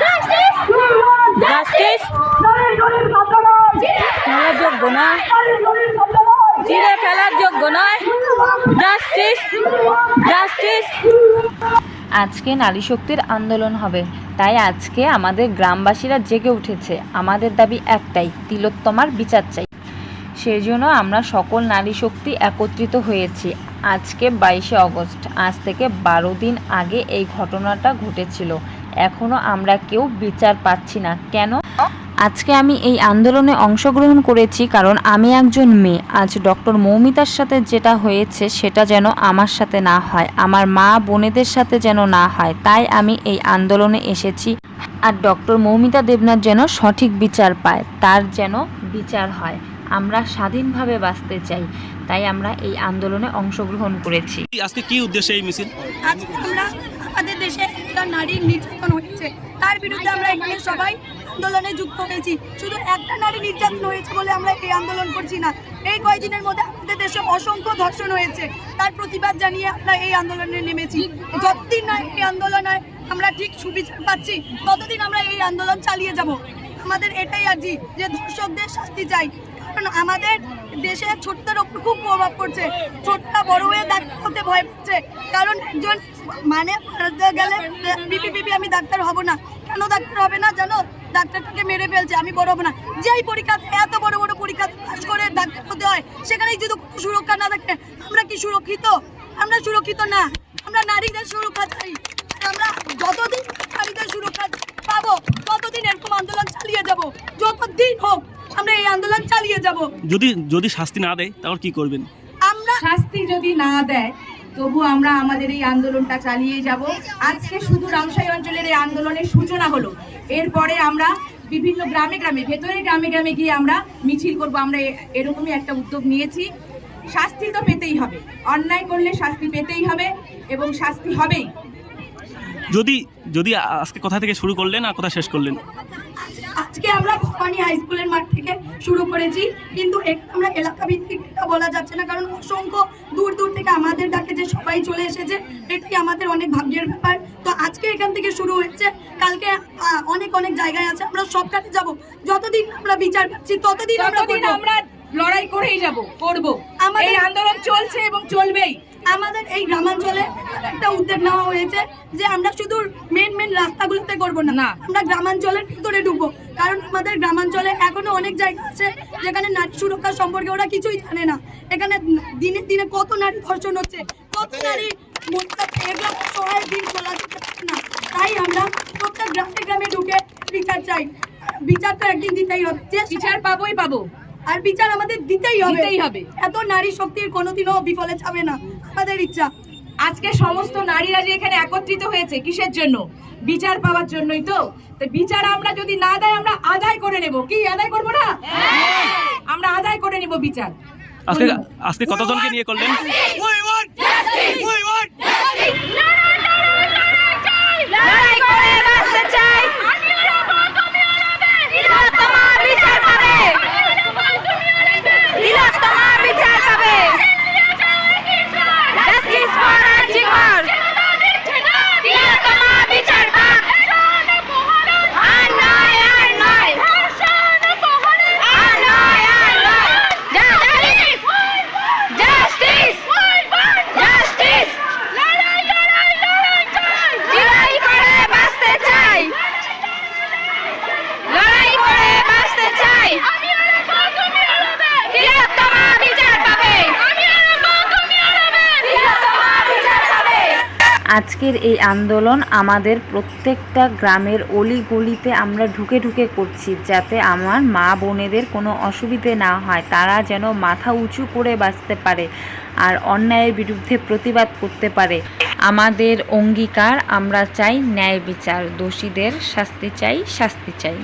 Justice justice ফেলার যোগ্য নয়। চিড়ে ফেলার যোগ্য নয়। জাস্টিস জাস্টিস আজকে নারী শক্তির আন্দোলন হবে। তাই আজকে আমাদের গ্রামবাসীরা জেগে উঠেছে। আমাদের দাবি একটাই তিলোত্তমার বিচার চাই। সেই জন্য আমরা সকল নারী শক্তি একত্রিত হয়েছি। আজকে বাইশে অগস্ট। আজ থেকে বারো দিন আগে এই ঘটনাটা ঘটেছিল। এখনও আমরা কেউ বিচার পাচ্ছি না। কেন? আজকে আমি এই আন্দোলনে অংশগ্রহণ করেছি কারণ আমি একজন মেয়ে। আজ ডক্টর মৌমিতার সাথে যেটা হয়েছে সেটা যেন আমার সাথে না হয়, আমার মা বোনেদের সাথে যেন না হয়, তাই আমি এই আন্দোলনে এসেছি। আর ডক্টর মৌমিতা দেবনাথ যেন সঠিক বিচার পায়, তার যেন বিচার হয়। আমরা স্বাধীনভাবে বাঁচতে চাই তাই আমরা এই আন্দোলনে অংশগ্রহণ করেছি। আজকে কি উদ্দেশ্যে এই মিছিল? আজকে আমরা আমাদের দেশে একটা নারীর নির্যাতন হয়েছে। তার বিরুদ্ধে আমরা এখানে সবাই আন্দোলনে যুক্ত হয়েছি। শুধু একটা নারী নির্যাতন হয়েছে বলে আমরা এই আন্দোলন করছি না। এই কয়েকদিনের মধ্যে আমাদের দেশে অসংখ্য ধর্ষণ হয়েছে। তার প্রতিবাদ জানিয়ে আমরা এই আন্দোলনে নেমেছি। যতদিন না এই আন্দোলন হয় আমরা ঠিক সুবিচার পাচ্ছি ততদিন আমরা এই আন্দোলন চালিয়ে যাব। আমাদের এটাই আর্জি যে ধর্ষকদের শাস্তি চাই। কারণ আমাদের দেশে ছোটদের ওপর খুব প্রভাব পড়ছে। ছোটরা বড় হয়ে ডাক্তার হতে ভয় পাচ্ছে। কারণ একজন মানে গেলে বিপি বিপি, আমি ডাক্তার হব না। কেন ডাক্তার হবে না জানো? ডাক্তারটাকে মেরে ফেলছে, আমি বড় হব না। যেই পরীক্ষা এত বড় বড় পরীক্ষা পাস করে ডাক্তার হতে হয়, সেখানেই যদি কোনো সুরক্ষা না থাকে, আমরা কি সুরক্ষিত? আমরা সুরক্ষিত না। আমরা নারীদের সুরক্ষা চাই। আমরা যতদিন নারীদের সুরক্ষা পাবো ততদিন এরকম আন্দোলন চালিয়ে যাব। যতদিন হোক আমরা এই আন্দোলন চালিয়ে যাব। যদি যদি শাস্তি না দেয় তাহলে কি করবেন? আমরা শাস্তি যদি না দেয় তবু আমরা আমাদের এই আন্দোলনটা চালিয়ে যাব। আজকে শুধু রামসাই অঞ্চলের এই আন্দোলনের সূচনা হলো। এরপরে আমরা বিভিন্ন গ্রামে গ্রামে ভেতরে গ্রামে গ্রামে গিয়ে আমরা মিছিল করব। আমরা এ- এরকমই একটা উদ্যোগ নিয়েছি। শাস্তি তো পেতেই হবে। অন্যায় করলে শাস্তি পেতেই হবে এবং শাস্তি হবেই। যদি যদি আজকে কোথা থেকে শুরু করলেন আর কোথা শেষ করলেন? আজকে আমরা ভবানী হাই স্কুলের মাঠ থেকে শুরু করেছি কিন্তু আমরা এলাকা ভিত্তিক এটা বলা যাচ্ছে না কারণ অসংখ্য দূর দূর থেকে আমাদের ডাকে যে সবাই চলে এসেছে এটাই আমাদের অনেক ভাগ্যের ব্যাপার। তো আজকে এখান থেকে শুরু হয়েছে কালকে অনেক অনেক জায়গায় আছে আমরা সবটাতে যাব। যতদিন আমরা বিচার পাচ্ছি ততদিন আমরা আমরা লড়াই করেই যাব করব। আমাদের- এই আন্দোলন চলছে এবং চলবেই। আমাদের এই গ্রামাঞ্চলে একটা উদ্যোগ নেওয়া হয়েছে যে আমরা শুধু মেন মেন রাস্তাগুলোতে করব না না। আমরা গ্রামাঞ্চলের ভিতরে ঢুকবো। কারণ আমাদের গ্রামাঞ্চলে এখনও অনেক জায়গা আছে যেখানে নারী সুরক্ষা সম্পর্কে ওরা কিছুই জানে না। এখানে দিনে দিনে কত নারী ধর্ষণ হচ্ছে কত নারী মহিলা এগুলো সহায় দিন চলা যেতে পারে না। তাই আমরা প্রত্যেক গ্রামে গ্রামে ঢুকে বিচার চাই। বিচার তো একদিন দিতেই হবে। বিচার পাবোই পাবো। আর বিচার আমাদের দিতেই হবে। দিতেই হবে। এত নারী শক্তির কোনোদিনও বিফলে যাবে না। আমাদের ইচ্ছা। আজকে সমস্ত নারীরা যে এখানে একত্রিত হয়েছে কিসের জন্য? বিচার পাওয়ার জন্যই তো। তো বিচার আমরা যদি না দেয় আমরা আদায় করে নেব। কি আদায় করব না? আমরা আদায় করে নেব বিচার। আজকে আজকে কতজনকে নিয়ে করলেন লড়াই করে বাঁচতে চাই তিলোত্তমা বিচার পাবে তিলোত্তমা বিচার পাবে জাস্টিস ফর আর্জিকর তিলোত্তমা বিচার পাক আর নয় আর নয় আর নয় আর নয় জাস্টিস জাস্টিস জাস্টিস লড়াই লড়াই লড়াই লড়াই করে বাঁচতে চাই লড়াই করে বাঁচতে চাই তিলোত্তমা বিচার পাবে তিলোত্তমা বিচার পাবে আজকের এই আন্দোলন আমাদের প্রত্যেকটা গ্রামের অলি গলিতে আমরা ঢুকে ঢুকে করছি, যাতে আমার মা বোনেদের কোনো অসুবিধে না হয়। তারা যেন মাথা উঁচু করে বাঁচতে পারে আর অন্যায়ের বিরুদ্ধে প্রতিবাদ করতে পারে। আমাদের অঙ্গীকার, আমরা চাই ন্যায় বিচার। দোষীদের শাস্তি চাই শাস্তি চাই।